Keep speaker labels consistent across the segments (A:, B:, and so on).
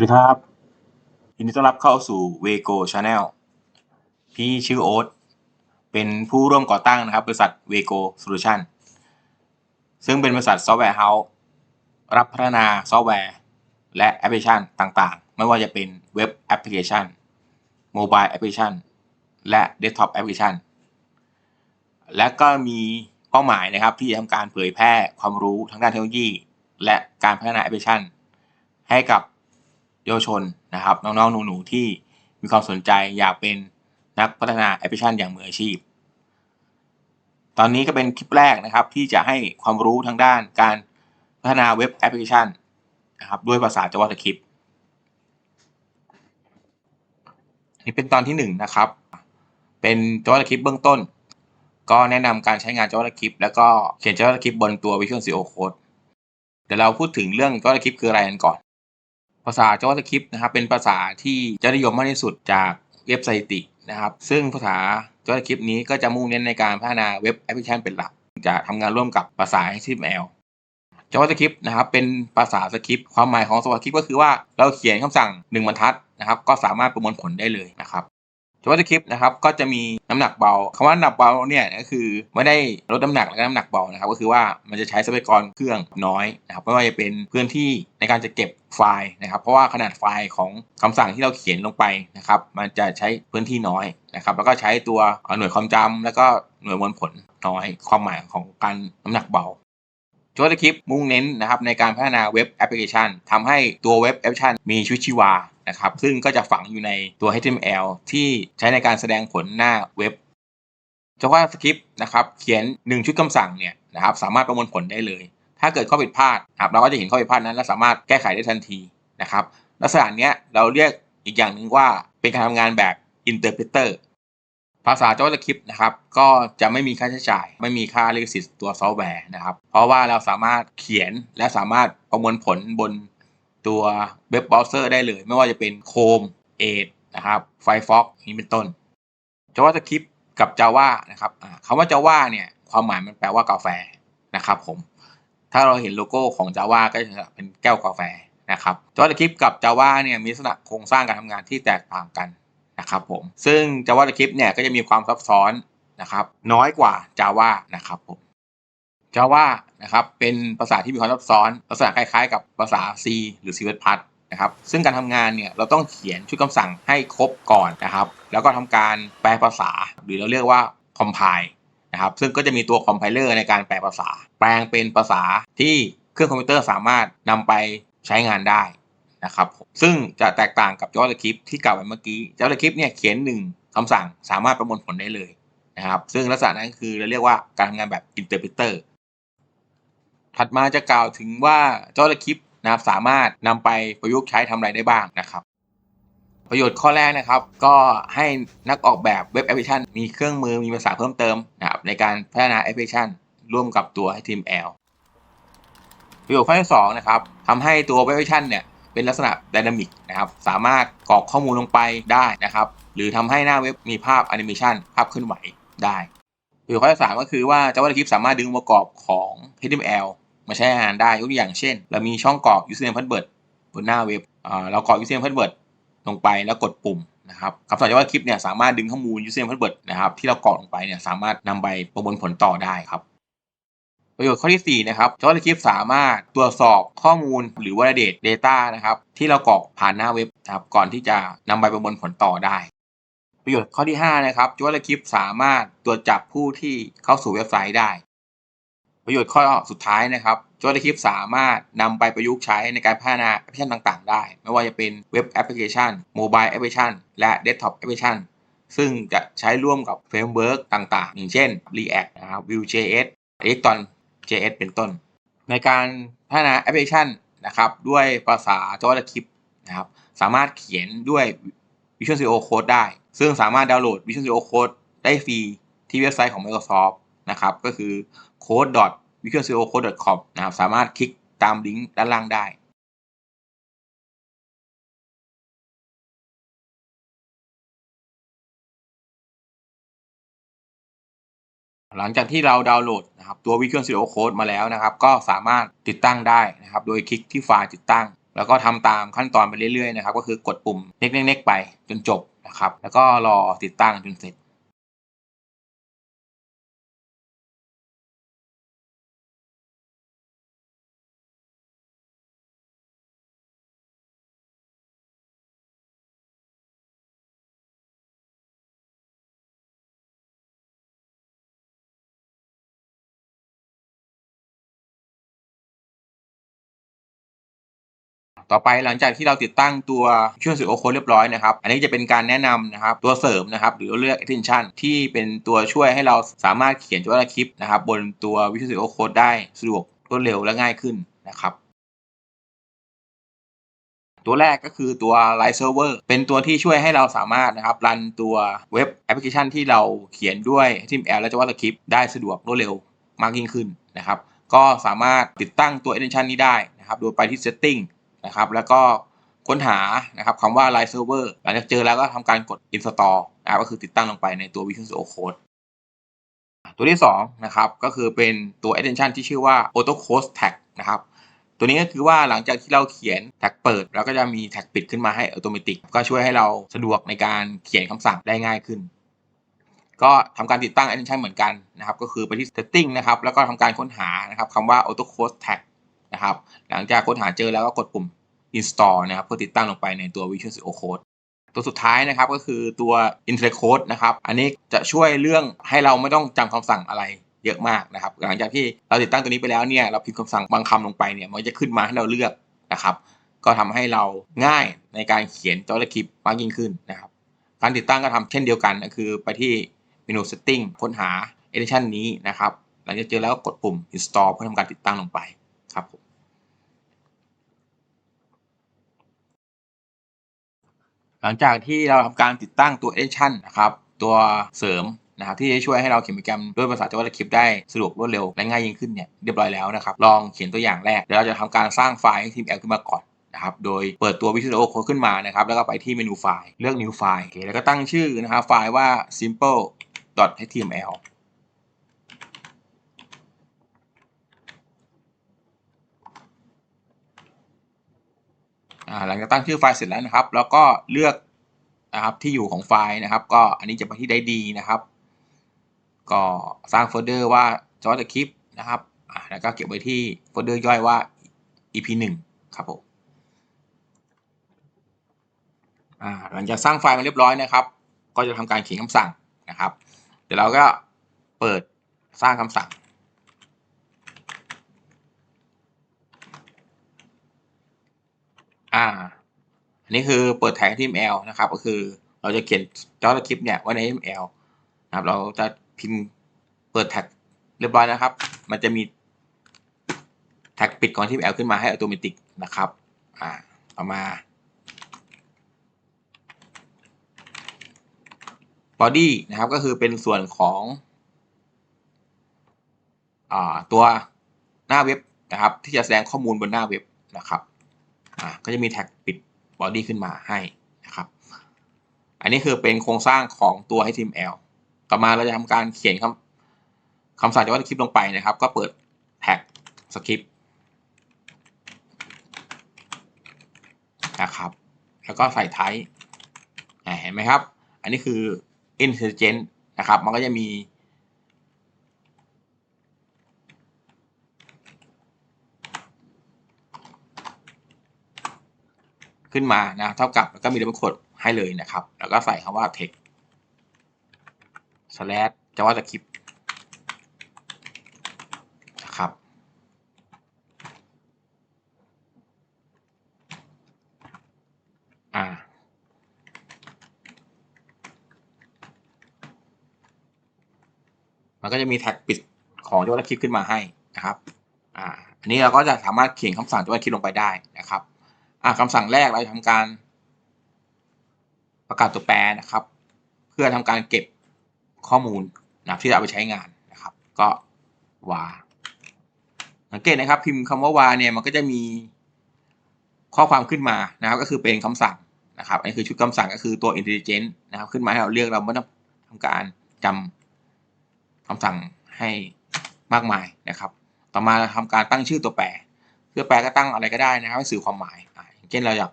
A: วัสดีครับยินดีต้อนรับเข้าสู่ Wego Channel พี่ชื่อโอ๊ตเป็นผู้ร่วมก่อตั้งนะครับ บริษัท Wego Solution ซึ่งเป็นบริษัทซอฟต์แวร์เฮาส์รับพัฒนาซอฟต์แวร์ และแอปพลิเคชันต่างๆ ไม่ว่าจะเป็นเว็บแอปพลิเคชันโมบายแอปพลิเคชันและเดสก์ท็อปแอปพลิเคชันและก็มีเป้าหมายนะครับ ที่จะทำการเผยแพร่ความรู้ทางด้านเทคโนโลยี และการพัฒนาแอปพลิเคชัน ให้กับ เยาวชนนะครับ น้องๆหนูๆที่มีความสนใจอยากเป็นนักพัฒนาแอปพลิเคชันอย่างมืออาชีพ ตอนนี้ก็เป็นคลิปแรกนะครับที่จะให้ความรู้ทางด้านการพัฒนาเว็บแอปพลิเคชันนะครับด้วยภาษา JavaScript นี่เป็นตอนที่หนึ่งนะครับ เป็น JavaScript เบื้องต้น ก็แนะนำการใช้งาน JavaScript แล้วก็เขียน JavaScript บนตัว Visual Studio Code เดี๋ยวเราพูดถึงเรื่อง JavaScript คืออะไรกันก่อนาษา JavaScript นะครับเป็นภาษาที่จะนิยมมากที่สุดจากเว็บไซต์นะครับซึ่งภาษา JavaScript นี้ก็จะมุ่งเน้นในการพัฒนาเว็บแอปพลิเคชันเป็นหลัก จะทำงานร่วมกับภาษา HTML JavaScript นะครับเป็นภาษาสคริปต์ความหมายของ JavaScript ก็คือว่าเราเขียนคำสั่ง 1 บรรทัดนะครับก็สามารถประมวลผลได้เลยนะครับ JavaScript นะครับก็จะมีน้ำหนักเบาคำว่าน้ำหนักเบาเนี่ยก็คือไม่ได้ลดน้ำหนักและน้ำหนักเบานะครับก็คือว่ามันจะใช้ทรัพยากรเครื่องน้อยนะครับไม่ว่าจะเป็นพื้นที่ในการจะเก็บไฟล์นะครับเพราะว่าขนาดไฟล์ของคำสั่งที่เราเขียนลงไปนะครับมันจะใช้พื้นที่น้อยนะครับแล้วก็ใช้ตัวหน่วยความจำแล้วก็หน่วยมวลผลน้อยความหมายของการน้ำหนักเบา JavaScript มุ่งเน้นนะครับในการพัฒนาเว็บแอปพลิเคชันทำให้ตัวเว็บแอปพลิเคชันมีชีวิตชีวา นะครับซึ่งก็จะฝังอยู่ในตัว HTML ที่ใช้ในการแสดงผลหน้าเว็บ JavaScript นะครับเขียน 1 ชุดคำสั่งเนี่ยนะครับสามารถประมวลผลได้เลย ถ้าเกิดข้อผิดพลาดครับเราก็จะเห็นข้อผิดพลาดนั้นและสามารถแก้ไขได้ทันทีนะครับลักษณะเนี้ยเราเรียกอีกอย่างหนึ่งว่าเป็นการทำงานแบบ Interpreter ภาษา JavaScript นะครับก็จะไม่มีค่าใช้จ่าย ไม่มีค่าลิขสิทธิ์ตัวซอฟต์แวร์นะครับ เพราะว่าเราสามารถเขียนและสามารถประมวลผลบน ตัวเว็บเบราว์เซอร์ได้เลย ไม่ว่าจะเป็น Chrome Edge นะครับ Firefox นี้เป็นต้น JavaScript กับ Java นะครับคำว่า Java เนี่ย ความหมายมันแปลว่ากาแฟนะครับผม ถ้าเราเห็นโลโก้ของ Java ก็จะเป็นแก้วกาแฟนะครับ JavaScript กับ Java เนี่ยมีลักษณะโครงสร้างการทำงานที่แตกต่างกันนะครับผม ซึ่ง JavaScript เนี่ยก็จะมีความซับซ้อนนะครับน้อยกว่า Java นะครับผม Java นะครับเป็นภาษาที่มีความซับซ้อน ลักษณะคล้ายๆ กับภาษา C หรือ C++ นะครับซึ่งการทำงานเนี่ยเราต้องเขียนชุดคำสั่งให้ครบก่อนนะครับ แล้วก็ทำการแปลภาษา หรือเราเรียกว่า compile นะครับซึ่งก็จะมีตัว compiler ในการแปลภาษา แปลงเป็นภาษาที่เครื่องคอมพิวเตอร์สามารถนำไปใช้งานได้นะครับซึ่งจะแตกต่างกับ JavaScript ที่กล่าวไปเมื่อกี้ JavaScript เนี่ยเขียนหนึ่งคำสั่งสามารถประมวลผลได้เลยนะครับซึ่งลักษณะนั้นคือเราเรียกว่าการทำงานแบบ interpreter ถัดมาจะกล่าวถึงว่า JavaScript นะครับสามารถนำไปประยุกต์ใช้ทำอะไรได้บ้างนะครับ ประโยชน์ข้อแรกนะครับ ก็ให้นักออกแบบเว็บแอปพลิเคชันมีเครื่องมือมีภาษาเพิ่มเติมนะครับในการพัฒนาแอปพลิเคชัน ร่วมกับตัว HTML ประโยชน์ข้อที่2นะครับทำให้ตัวเว็บแอปพลิเคชันเนี่ยเป็นลักษณะดินามิกนะครับ สามารถกรอกข้อมูลลงไปได้นะครับ หรือทำให้หน้าเว็บมีภาพแอนิเมชันภาพเคลื่อนไหวได้ประโยชน์ข้อที่3ก็คือว่า JavaScript สามารถดึงองค์ประกอบของ HTML มาใช้งานได้ยกตัวอย่างเช่น เรามีช่องกรอก username password บนหน้าเว็บเรากรอก username password ลงไปแล้วกดปุ่มนะครับคำสั่ง JavaScript เนี่ยสามารถดึงข้อมูล username password นะครับที่เรากรอกลงไปเนี่ยสามารถนำไปประมวลผลต่อได้ครับ ประโยชน์ข้อที่4นะครับ JavaScript สามารถตรวจสอบข้อมูลหรือ validate data นะครับที่เรากรอกผ่านหน้าเว็บนะครับก่อนที่จะนำไปประมวลผลต่อได้ประโยชน์ข้อที่ 5 นะครับ JavaScript สามารถตรวจจับผู้ที่เข้าสู่เว็บไซต์ได้ ประโยชน์ข้อสุดท้ายนะครับ JavaScript สามารถนำไปประยุกต์ใช้ในการพัฒนาแอปพลิเคชันต่าง ๆ ได้ ไม่ว่าจะเป็นเว็บแอปพลิเคชันโมบายแอปพลิเคชันและเดสก์ท็อปแอปพลิเคชันซึ่งจะใช้ร่วมกับเฟรมเวิร์กต่าง ๆ อย่างเช่น React นะครับ Vue.js Electron.js เป็นต้น ในการพัฒนาแอปพลิเคชันนะครับด้วยภาษา JavaScript นะครับสามารถเขียนด้วย Visual Studio Code ได้ ซึ่งสามารถดาวน์โหลด Visual Studio Code ได้ฟรีที่เว็บไซต์ของ Microsoft นะครับ ก็คือ code visualstudiocode.com นะครับ สามารถคลิกตามลิงก์ด้านล่างได้หลังจากที่เราดาวน์โหลดนะครับตัว Visual Studio Code มาแล้วนะครับ ก็สามารถติดตั้งได้นะครับ โดยคลิกที่ไฟล์ติดตั้ง แล้วก็ทำตามขั้นตอนไปเรื่อยๆนะครับ ก็คือกดปุ่มเน็กๆๆไปจนจบนะครับ แล้วก็รอติดตั้งจนเสร็จ ต่อไปหลังจากที่เราติดตั้งตัว Visual Studio Code เรียบร้อยนะครับ อันนี้จะเป็นการแนะนำนะครับตัวเสริมนะครับหรือเรียก extension ที่เป็นตัวช่วยให้เราสามารถเขียน JavaScript นะครับบนตัว Visual Studio Code ได้สะดวกรวดเร็วและง่ายขึ้นนะครับตัวแรกก็คือตัว Live Server เป็นตัวที่ช่วยให้เราสามารถนะครับรันตัวเว็บแอปพลิเคชันที่เราเขียนด้วย HTML และ JavaScript ได้สะดวกรวดเร็วมากยิ่งขึ้นนะครับ ก็สามารถติดตั้งตัว extension นี้ได้นะครับ โดยไปที่ setting นะครับ แล้วก็ค้นหานะครับคำว่า Live Server หลังจากเจอแล้วก็ทำการกด install นะครับก็คือติดตั้งลงไปในตัว Visual Studio Code ตัวที่2นะครับก็คือเป็นตัว extension ที่ชื่อว่า Auto Close Tag นะครับตัวนี้ก็คือว่าหลังจากที่เราเขียนแท็กเปิดแล้วก็จะมีแท็กปิดขึ้นมาให้อัตโนมัติก็ช่วยให้เราสะดวกในการเขียนคำสั่งได้ง่ายขึ้น ก็ทำการติดตั้ง extension เหมือนกันนะครับก็คือไปที่ setting นะครับแล้วก็ทำการค้นหานะครับคำว่า auto close tag นะครับ หลังจากค้นหาเจอแล้วก็กดปุ่ม install นะครับเพื่อติดตั้งลงไปในตัว Visual Studio Code ตัวสุดท้ายนะครับก็คือตัว IntelliCode นะครับ อันนี้จะช่วยเรื่องให้เราไม่ต้องจำคำสั่งอะไรเยอะมากนะครับ หลังจากที่เราติดตั้งตัวนี้ไปแล้วเนี่ยเราพิมพ์คำสั่งบางคำลงไปเนี่ยมันจะขึ้นมาให้เราเลือกนะครับ ก็ทำให้เราง่ายในการเขียน JavaScript มากยิ่งขึ้นนะครับ การติดตั้งก็ทำเช่นเดียวกันก็คือไปที่เมนู Setting ค้นหา Edition นี้นะครับ หลังจากเจอแล้วกดปุ่ม Install เพื่อทำการติดตั้งลงไปครับผม หลังจากที่เราทำการติดตั้งตัว Edition นะครับตัวเสริมนะครับที่จะช่วยให้เราเขียนโปรแกรมด้วยภาษา JavaScript ได้สะดวกรวดเร็วและง่ายยิ่งขึ้นเนี่ยเรียบร้อยแล้วนะครับลองเขียนตัวอย่างแรกเดี๋ยวเราจะทำการสร้างไฟล์ HTML ขึ้นมาก่อนนะครับโดยเปิดตัว Visual Studio Code ขึ้นมานะครับแล้วก็ไปที่เมนูไฟล์เลือก New File โอเคแล้วก็ตั้งชื่อนะครับไฟล์ว่า simple.html หลังจากตั้งชื่อไฟล์เสร็จแล้วนะครับ แล้วก็เลือกนะครับที่อยู่ของไฟล์นะครับ ก็อันนี้จะไปที่ได้ดีนะครับ ก็สร้างโฟลเดอร์ว่า JavaScript นะครับแล้วก็เก็บไว้ที่โฟลเดอร์ย่อยว่า ep 1ครับผมหลังจากสร้างไฟล์มาเรียบร้อยนะครับ ก็จะทำการเขียนคำสั่งนะครับ เดี๋ยวเราก็เปิดสร้างคำสั่ง อ่า อันนี้คือเปิดแท็ก HTML นะครับ ก็คือเราจะเขียน JavaScript เนี่ยไว้ใน HTML นะครับ เราจะพิมพ์เปิดแท็กเรียบร้อยนะครับ มันจะมีแท็กปิดของ HTML ขึ้นมาให้อัตโนมัตินะครับ อ่าต่อมา body นะครับก็คือเป็นส่วนของอ่าตัวหน้าเว็บนะครับ ที่จะแสดงข้อมูลบนหน้าเว็บนะครับ อ่าก็จะมีแท็กปิด body ขึ้นมาให้นะครับ อันนี้คือเป็นโครงสร้างของตัว HTML ต่อมาเราจะทำการเขียนคำคำสั่ง JavaScript ลงไปนะครับ ก็เปิดแท็ก script นะครับ แล้วก็ใส่ type อ่าเห็นไหมครับ อันนี้คือ intelligent นะครับ มันก็จะมี ขึ้นมานะเท่ากับแล้วก็มีดับเบิลโคดให้เลยนะครับ แล้วก็ใส่คำว่า text slash javascript นะครับอ่ามันก็จะมีแท็กปิดของ JavaScript ขึ้นมาให้นะครับ อ่า อันนี้เราก็จะสามารถเขียนคำสั่ง JavaScript ลงไปได้นะครับ อ่าคำสั่งแรกเราจะทำการ ประกาศตัวแปรนะครับ เพื่อทำการเก็บข้อมูลนะที่จะเอาไปใช้งานนะครับ ก็ว่าสังเกตนะครับ พิมพ์คำว่าวาเนี่ยมันก็จะมีข้อความขึ้นมานะครับ ก็คือเป็นคำสั่งนะครับอันนี้คือชุดคำสั่งก็คือตัว intelligent นะครับ ขึ้นมาให้เราเลือกเราไม่ต้องทำการจำคำสั่งให้มากมายนะครับ ต่อมาเราทำการตั้งชื่อตัวแปร เพื่อแปลก็ตั้งอะไรก็ได้นะครับสื่อความหมาย เช่นเราอยาก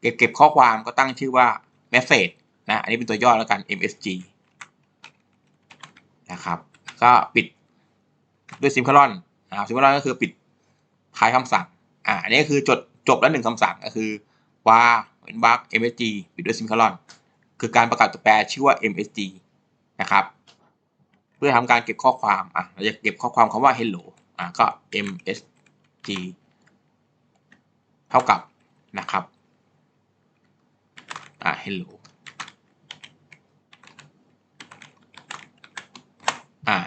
A: เก็บเก็บข้อความก็ตั้งชื่อว่า message นะ อันนี้เป็นตัวย่อแล้วกัน MSG นะครับ ก็ปิดด้วยซิมคลอนนะครับซิมคลอนก็คือปิดท้ายคำสั่ง อ่า อันนี้คือจดจบแล้วหนึ่งคำสั่งก็คือว่าเว้นวรรค MSG ปิดด้วยซิมคลอน คือการประกาศตัวแปรชื่อว่า MSG นะครับ เพื่อทำการเก็บข้อความ อะ เราจะเก็บข้อความคำว่า hello อะก็ MSG เท่ากับ นะครับ อะ hello อ่า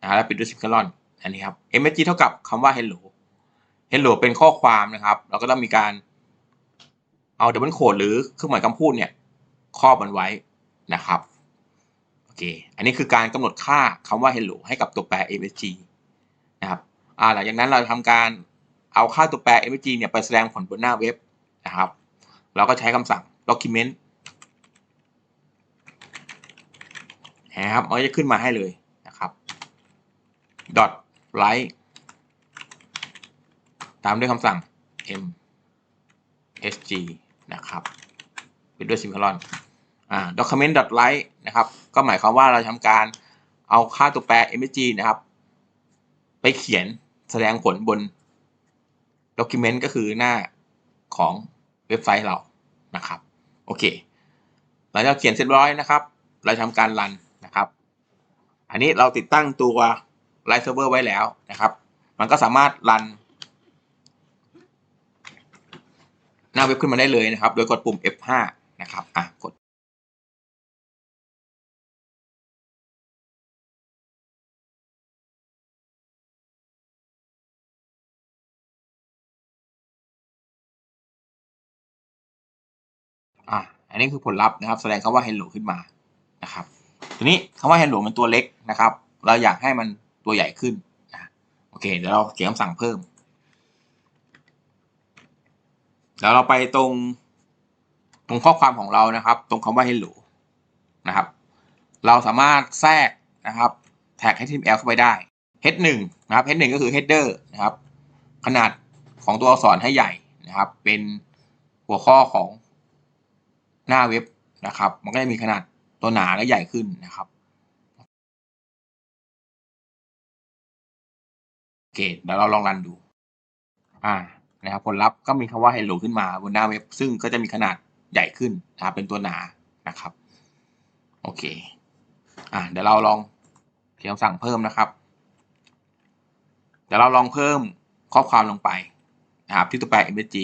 A: นะแล้วปิดด้วยซิมคลอนอันนี้ครับ msg เท่ากับคำว่า hello hello เป็นข้อความนะครับ เราก็ต้องมีการเอาดับเบิลโคดหรือเครื่องหมายคำพูดเนี่ยครอบมันไว้นะครับโอเคอันนี้คือการกำหนดค่าคำว่า hello ให้กับตัวแปร msg นะครับอ่าหลังจากนั้นเราทำการ เอาค่าตัวแปร msg เนี่ยไปแสดงผลบนหน้าเว็บนะครับ เราก็ใช้คำสั่ง document นะครับมันจะขึ้นมาให้เลยนะครับ dot write ตามด้วยคำสั่ง m sg นะครับเป็นด้วยซิมคลอนอ่า document dot write นะครับ ก็หมายความว่าเราทำการเอาค่าตัวแปร msg นะครับ ไปเขียนแสดงผลบน document ก็คือหน้าของเว็บไซต์เรานะครับ โอเค หลังจากเขียนเสร็จร้อยนะครับ เราทำการรันนะครับ อันนี้เราติดตั้งตัว Live Server ไว้แล้วนะครับ มันก็สามารถรันหน้าเว็บขึ้นมาได้เลยนะครับ โดยกดปุ่ม F5 นะครับ อะ กด อะอันนี้คือผลลัพธ์นะครับ แสดงคำว่า hello ขึ้นมานะครับ ทีนี้คำว่า hello มันตัวเล็กนะครับ เราอยากให้มันตัวใหญ่ขึ้นนะโอเค เดี๋ยวเราเขียนคำสั่งเพิ่มเดี๋ยวเราไปตรงตรงข้อความของเรานะครับ ตรงคำว่า hello นะครับ เราสามารถแทรกนะครับ แท็ก HTML เข้าไปได้ h1 นะครับ h1 ก็คือ header นะครับ ขนาดของตัวอักษรให้ใหญ่นะครับ เป็นหัวข้อของ หน้าเว็บนะครับ มันก็จะมีขนาดตัวหนาและใหญ่ขึ้นนะครับโอเคเดี๋ยวเราลองรันดู อ่านะครับผลลัพธ์ก็มีคำว่า hello ขึ้นมาบนหน้าเว็บ ซึ่งก็จะมีขนาดใหญ่ขึ้นนะครับเป็นตัวหนานะครับ โอเค อ่าเดี๋ยวเราลองเขียนสั่งเพิ่มนะครับ เดี๋ยวเราลองเพิ่มข้อความลงไปนะครับที่ตัวแปร msg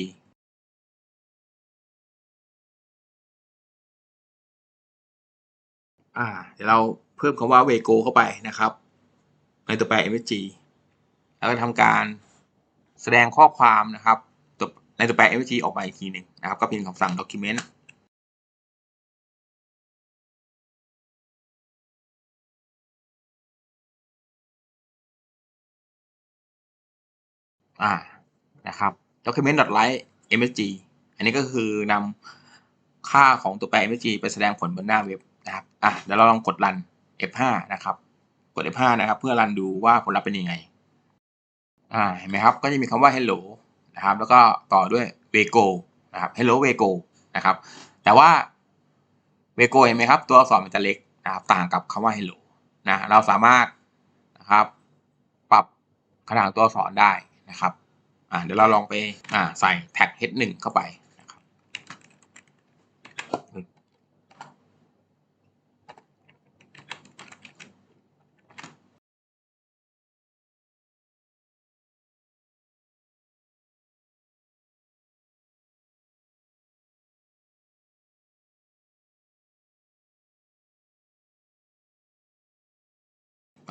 A: อ่า เดี๋ยวเราเพิ่มคำว่า Vego เข้าไปนะครับ ในตัวแปร msg แล้วก็ทำการแสดงข้อความนะครับในตัวแปร msg ออกมาอีกทีหนึ่งนะครับ ก็เป็นคำสั่ง document อ่า นะครับ document.write msg อันนี้ก็คือนำค่าของตัวแปร msg ไปแสดงผลบนหน้าเว็บ นะครับอะเดี๋ยวเราลองกดรัน F5 นะครับ กด F5 นะครับ เพื่อรันดูว่าผลลัพธ์เป็นยังไงอ่าเห็นไหมครับ ก็จะมีคำว่า hello นะครับ แล้วก็ต่อด้วย vego นะครับ hello vego นะครับ แต่ว่า vego เห็นไหมครับ ตัวอักษรมันจะเล็กนะครับ ต่างกับคำว่า hello นะ เราสามารถนะครับ ปรับขนาดตัวอักษรได้นะครับ อ่าเดี๋ยวเราลองไปอ่าใส่แท็ก h1 เข้าไป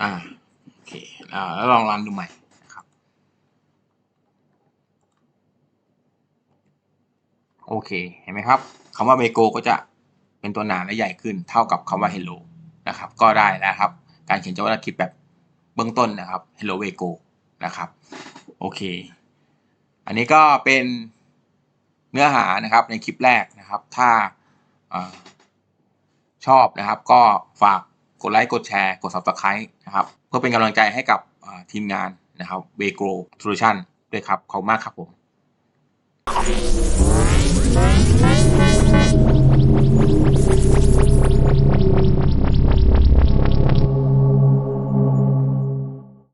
A: อ่าโอเคแล้วลองรันดูใหม่นะครับ โอเค เห็นไหมครับคำว่า Vego ก็จะเป็นตัวหนาและใหญ่ขึ้นเท่ากับคำว่า Hello นะครับ ก็ได้แล้วครับ การเขียน JavaScript แบบเบื้องต้นนะครับ Hello Vego นะครับ โอเค อันนี้ก็เป็นเนื้อหานะครับในคลิปแรกนะครับ ถ้าอาชอบนะครับ ก็ฝาก กดไลค์กดแชร์ กด Subscribe นะครับ เพื่อเป็นกำลังใจให้กับทีมงานนะครับ v e g o Solution ด้วยครับ ขอบคุณมากครับผม